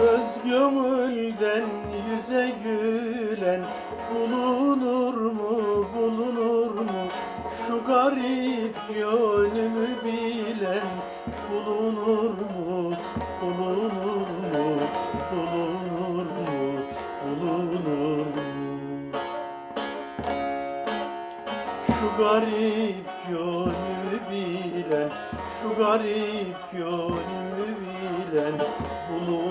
Öz gömülden yüze gülen bulunur mu bulunur mu? Şu garip yönümü bilen bulunur mu bulunur mu? Bulunur mu? Bulunur mu? Şu garip yönümü bilen şu garip yönümü bilen bulunur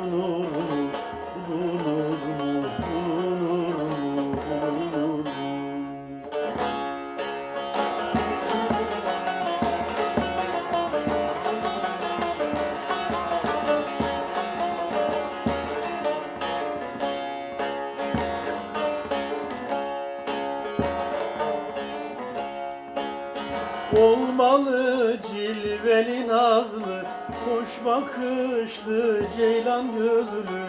Olmalı cilveli nazlı Hoş bakışlı ceylan gözlü.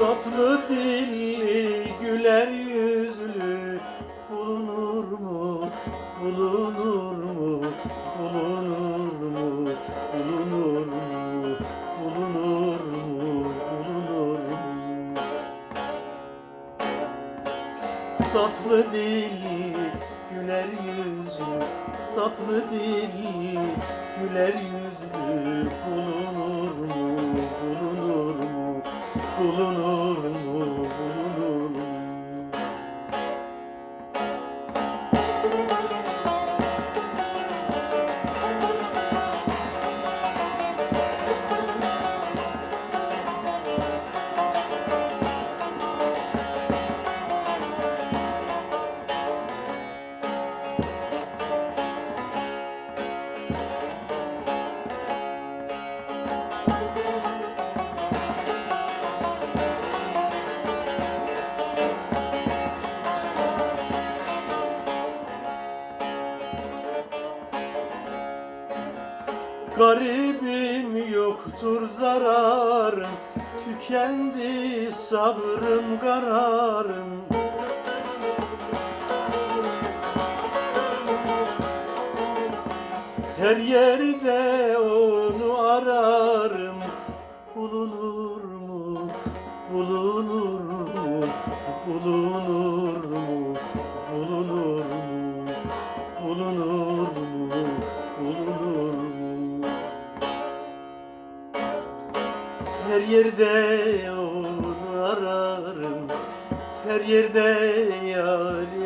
Tatlı dilli güler yüzlü Bulunur mu, bulunur mu, bulunur Tatlı dil, güler yüzlü, tatlı dil, güler yüzlü bulunur mu, bulunur mu, bulunur Garibim yoktur zararım Tükendi sabrım kararım. Her yerde onu ararım. Bulunur mu, bulunur mu, bulunur mu, yerde onu ararım Her yerde yarim